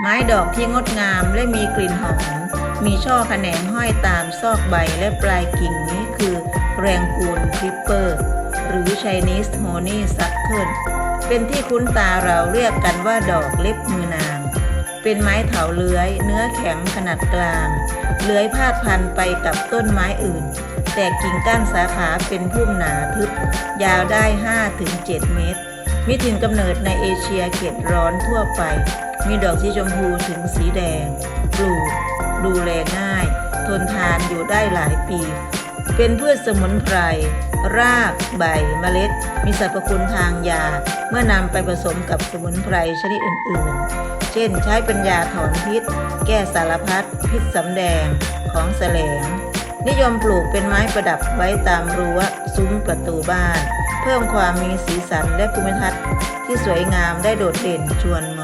ไม้ดอกที่งดงามและมีกลิ่นหอม มีช่อแขนงห้อยตามซอกใบและปลายกิ่งนี้คือแรงกูนคลิปเปอร์ หรือ Chinese Honey Suckle เป็นที่คุ้นตาเราเรียกกันว่าดอกเล็บมือนาง เป็นไม้เถาเลื้อย เนื้อแข็งขนาดกลาง เลื้อยพาดพันไปกับต้นไม้อื่น แต่กิ่งก้านสาขาเป็นพุ่มหนาทึบ ยาวได้ 5-7 เมตร มีถิ่นกำเนิดในเอเชียเขตร้อนทั่วไป มีดอกสีชมพูถึงสีแดง ปลูก ดูแลง่าย ทนทานอยู่ได้หลายปี เป็นพืชสมุนไพร ราก ใบ เมล็ด มีสรรพคุณทางยา เมื่อนำไปผสมกับสมุนไพรชนิดอื่น ๆ เช่น ใช้เป็นยาถอนพิษ แก้สารพัด พิษสำแดง ของแสลง นิยมปลูกเป็นไม้ประดับไว้ตามรั้วซุ้มประตูบ้าน เพิ่มความมีสีสันและภูมิทัศน์ที่สวยงามได้โดดเด่นชวนมอง